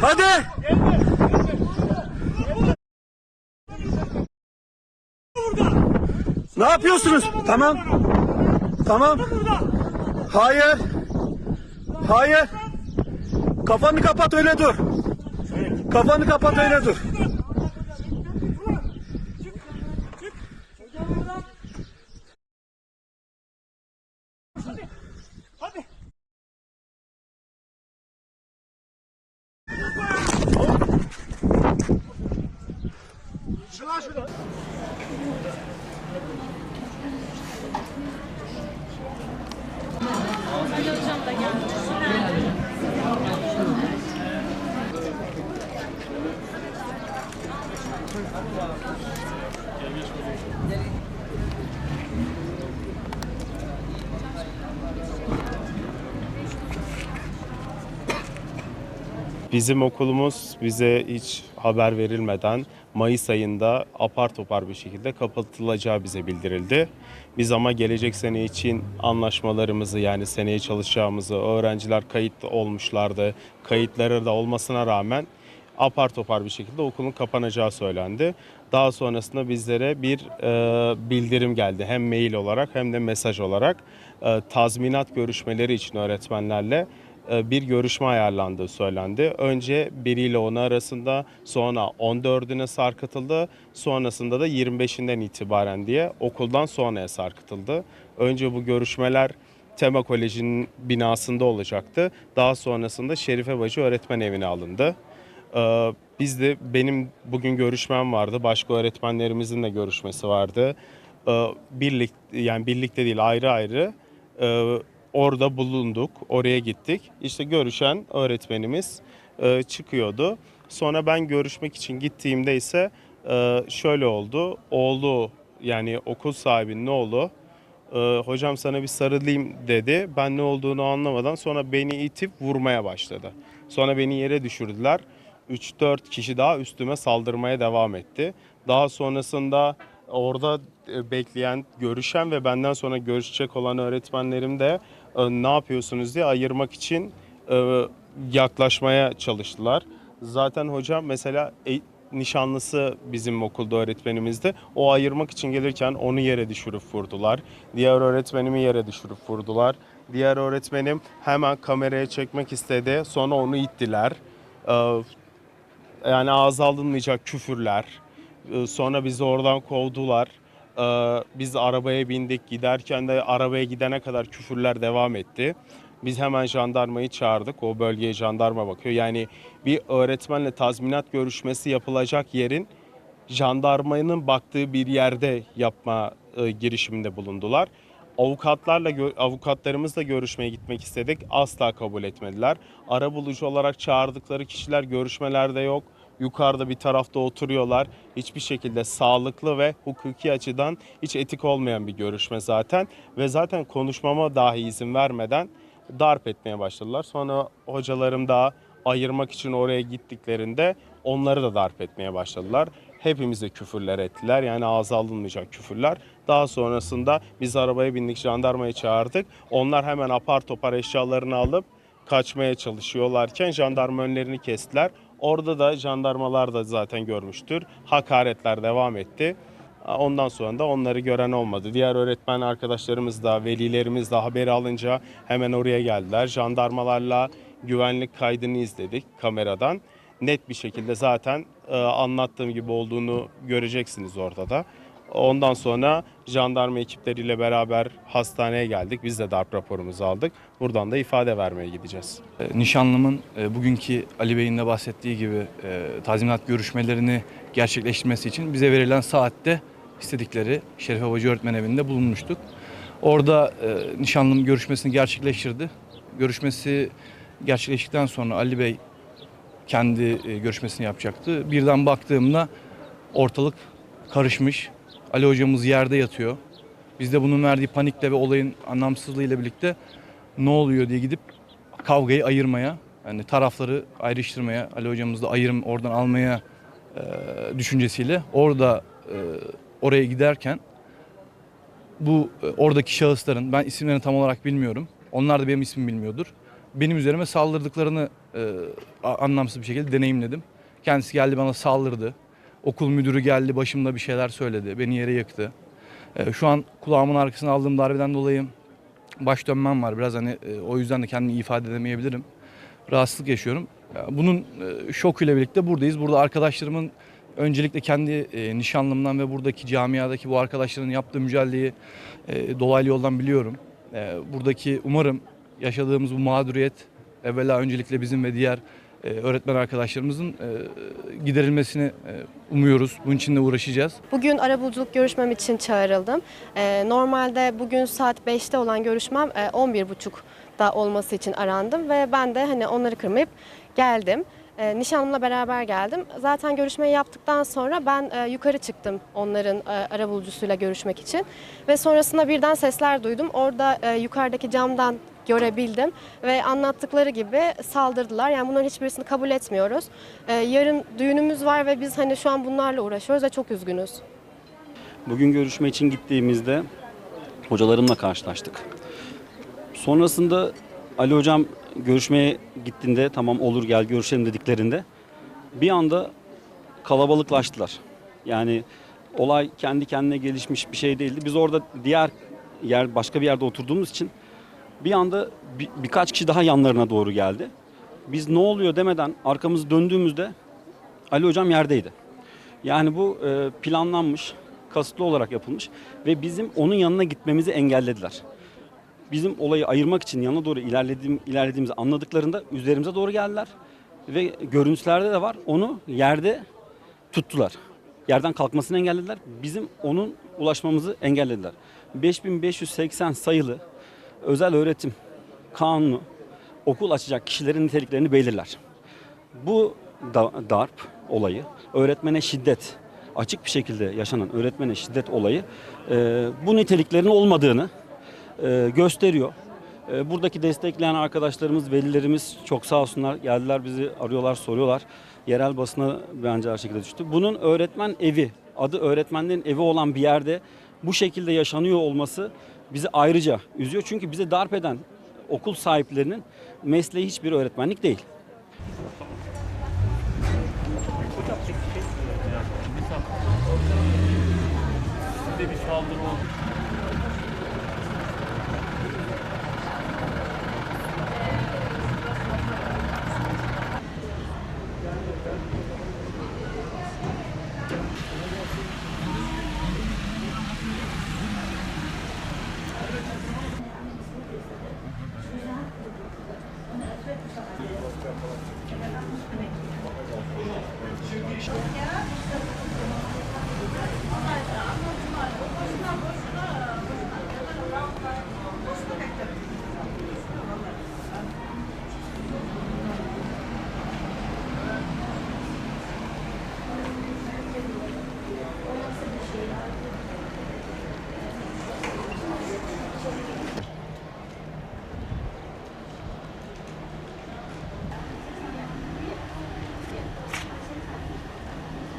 Hadi. Ne yapıyorsunuz? Tamam. Tamam. Hayır. Hayır. Kafanı kapat öyle dur. Kafanı kapat öyle dur. al şuradan. Ali hocam da geldi. Gel geç Bizim okulumuz bize hiç haber verilmeden Mayıs ayında apar topar bir şekilde kapatılacağı bize bildirildi. Biz ama gelecek sene için anlaşmalarımızı yani seneye çalışacağımızı öğrenciler kayıt olmuşlardı. Kayıtları da olmasına rağmen apar topar bir şekilde okulun kapanacağı söylendi. Daha sonrasında bizlere bir e, bildirim geldi hem mail olarak hem de mesaj olarak E, tazminat görüşmeleri için öğretmenlerle bir görüşme ayarlandığı söylendi. Önce 1 ile 10 arasında sonra 14'üne sarkıtıldı. Sonrasında da 25'inden itibaren diye okuldan sonraya sarkıtıldı. Önce bu görüşmeler Tema Koleji'nin binasında olacaktı. Daha sonrasında Şerife Bacı Öğretmen Evi'ne alındı. Ee, Biz de benim bugün görüşmem vardı. Başka öğretmenlerimizin de görüşmesi vardı. Ee, Birlik yani birlikte değil ayrı ayrı e, orada bulunduk. Oraya gittik. İşte görüşen öğretmenimiz e, çıkıyordu. Sonra ben görüşmek için gittiğimde ise e, şöyle oldu. Oğlu yani okul sahibinin oğlu e, hocam sana bir sarılayım dedi. Ben ne olduğunu anlamadan sonra beni itip vurmaya başladı. Sonra beni yere düşürdüler. 3-4 kişi daha üstüme saldırmaya devam etti. Daha sonrasında orada e, bekleyen, görüşen ve benden sonra görüşecek olan öğretmenlerim de e, ne yapıyorsunuz diye ayırmak için e, yaklaşmaya çalıştılar. Zaten hocam mesela nişanlısı bizim okulda öğretmenimizdi. O ayırmak için gelirken onu yere düşürüp vurdular. Diğer öğretmenimi yere düşürüp vurdular. Diğer öğretmenim hemen kameraya çekmek istedi. Sonra onu ittiler. Ee, yani ağza alınmayacak küfürler. Ee, Sonra bizi oradan kovdular. Ee, Biz arabaya bindik. Giderken de arabaya gidene kadar küfürler devam etti. Biz hemen jandarmayı çağırdık. O bölgeye jandarma bakıyor. Yani bir öğretmenle tazminat görüşmesi yapılacak yerin jandarmanın baktığı bir yerde yapma e, girişiminde bulundular. Avukatlarla avukatlarımızla görüşmeye gitmek istedik. Asla kabul etmediler. Arabulucu olarak çağırdıkları kişiler görüşmelerde yok. Yukarıda bir tarafta oturuyorlar. Hiçbir şekilde sağlıklı ve hukuki açıdan hiç etik olmayan bir görüşme zaten. Ve zaten konuşmama dahi izin vermeden darp etmeye başladılar. Sonra hocalarım da ayırmak için oraya gittiklerinde onları da darp etmeye başladılar. Hepimize küfürler ettiler. Yani ağza alınmayacak küfürler. Daha sonrasında biz arabaya bindik, jandarmayı çağırdık. Onlar hemen apar topar eşyalarını alıp kaçmaya çalışıyorlarken jandarma önlerini kestiler. Orada da jandarmalar da zaten görmüştür. Hakaretler devam etti. Ondan sonra da onları gören olmadı. Diğer öğretmen arkadaşlarımız da, velilerimiz de haberi alınca hemen oraya geldiler. Jandarmalarla güvenlik kaydını izledik kameradan. Net bir şekilde zaten e, anlattığım gibi olduğunu göreceksiniz orada da. Ondan sonra jandarma ekipleriyle beraber hastaneye geldik. Biz de darp raporumuzu aldık. Buradan da ifade vermeye gideceğiz. E, Nişanlımın e, bugünkü Ali Bey'in de bahsettiği gibi e, tazminat görüşmelerini gerçekleştirmesi için bize verilen saatte istedikleri Şerife Bacı Öğretmen Evi'nde bulunmuştuk. Orada nişanlım görüşmesini gerçekleştirdi. Görüşmesi gerçekleştikten sonra Ali Bey kendi görüşmesini yapacaktı. Birden baktığımda ortalık karışmış. Ali hocamız yerde yatıyor. Biz de bunun verdiği panikle ve olayın anlamsızlığıyla birlikte ne oluyor diye gidip kavgayı ayırmaya, yani tarafları ayrıştırmaya, Ali hocamızı da ayırım oradan almaya e, düşüncesiyle orada e, oraya giderken bu e, oradaki şahısların ben isimlerini tam olarak bilmiyorum. Onlar da benim ismimi bilmiyordur. benim üzerime saldırdıklarını e, anlamsız bir şekilde deneyimledim. Kendisi geldi bana saldırdı. Okul müdürü geldi başımda bir şeyler söyledi. Beni yere yıktı. E, şu an kulağımın arkasına aldığım darbeden dolayı baş dönmem var. Biraz hani e, o yüzden de kendimi ifade edemeyebilirim. Rahatsızlık yaşıyorum. Ya Bunun e, şokuyla birlikte buradayız. Burada arkadaşlarımın öncelikle kendi e, nişanlımdan ve buradaki camiadaki bu arkadaşların yaptığı mücadeleyi e, dolaylı yoldan biliyorum. Buradaki umarım yaşadığımız bu mağduriyet evvela öncelikle bizim ve diğer öğretmen arkadaşlarımızın e, giderilmesini e, umuyoruz. Bunun için de uğraşacağız. Bugün arabuluculuk görüşmem için çağrıldım. Normalde bugün saat 5'te olan görüşmem e, 11.30'da olması için arandım ve ben de hani onları kırmayıp geldim. E, nişanlımla beraber geldim. Zaten görüşmeyi yaptıktan sonra ben e, yukarı çıktım onların e, arabulucusuyla görüşmek için. Ve sonrasında birden sesler duydum. Orada e, yukarıdaki camdan görebildim ve anlattıkları gibi saldırdılar. Yani bunların hiçbirisini kabul etmiyoruz. E, yarın düğünümüz var ve biz hani şu an bunlarla uğraşıyoruz ve çok üzgünüz. Bugün görüşme için gittiğimizde hocalarımla karşılaştık. Sonrasında Ali hocam görüşmeye gittiğinde tamam olur gel görüşelim dediklerinde bir anda kalabalıklaştılar. Yani olay kendi kendine gelişmiş bir şey değildi. Biz orada diğer yer başka bir yerde oturduğumuz için bir anda bir- birkaç kişi daha yanlarına doğru geldi. Biz ne oluyor demeden arkamızı döndüğümüzde Ali hocam yerdeydi. Yani bu e, planlanmış, kasıtlı olarak yapılmış ve bizim onun yanına gitmemizi engellediler. Bizim olayı ayırmak için yana doğru ilerlediğim, ilerlediğimizi anladıklarında üzerimize doğru geldiler ve görüntülerde de var onu yerde tuttular. Yerden kalkmasını engellediler. Bizim onun ulaşmamızı engellediler. 5580 sayılı özel öğretim kanunu okul açacak kişilerin niteliklerini belirler. Bu da, darp olayı, öğretmene şiddet, açık bir şekilde yaşanan öğretmene şiddet olayı e, bu niteliklerin olmadığını e, gösteriyor. E, buradaki destekleyen arkadaşlarımız, velilerimiz çok sağ olsunlar. Geldiler bizi arıyorlar, soruyorlar. Yerel basına bence her şekilde düştü. Bunun öğretmen evi, adı öğretmenlerin evi olan bir yerde bu şekilde yaşanıyor olması bizi ayrıca üzüyor. Çünkü bize darp eden okul sahiplerinin mesleği hiçbir öğretmenlik değil. Şey bir saldırı oldu. Ja, ich